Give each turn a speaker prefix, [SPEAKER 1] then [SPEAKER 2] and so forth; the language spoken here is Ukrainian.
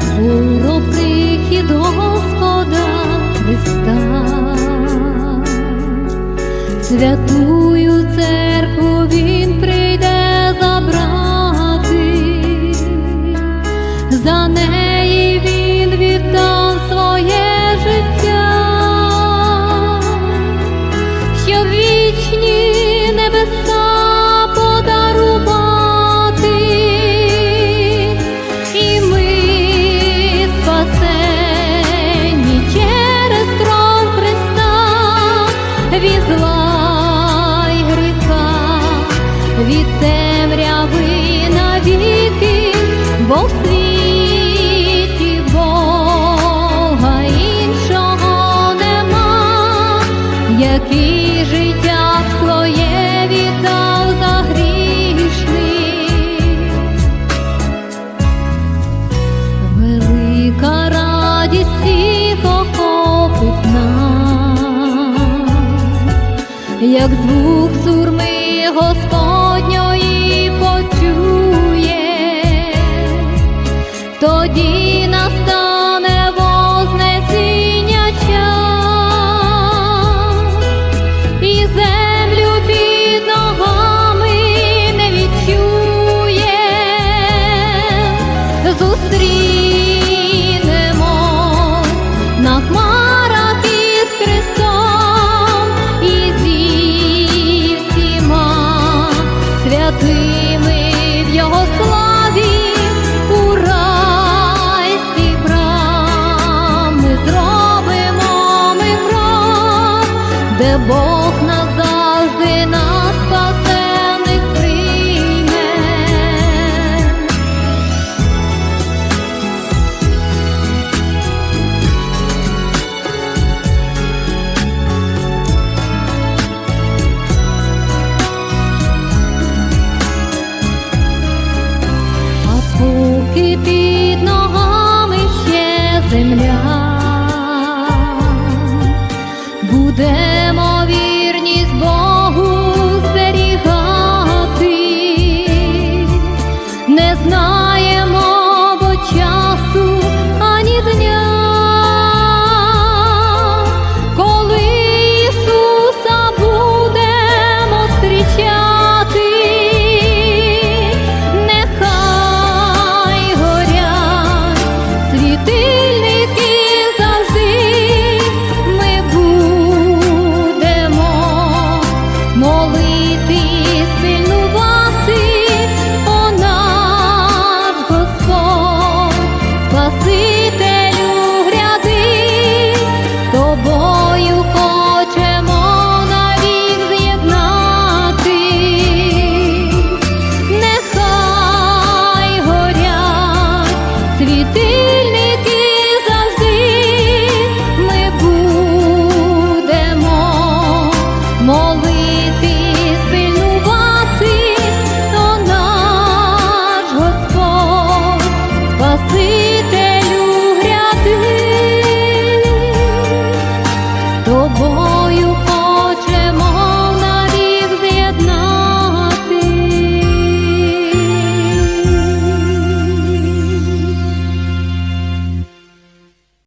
[SPEAKER 1] скоро прихід Господа Христа, святую церкву Він прийде забрати, за неї від темряви навіки, бо в світі Бога іншого нема, який життя своє віддав за грішних. Велика радість всіх охопить нас, як звук де Бог назавжди нас спасених прийме. А поки під ногами ще земля, будемо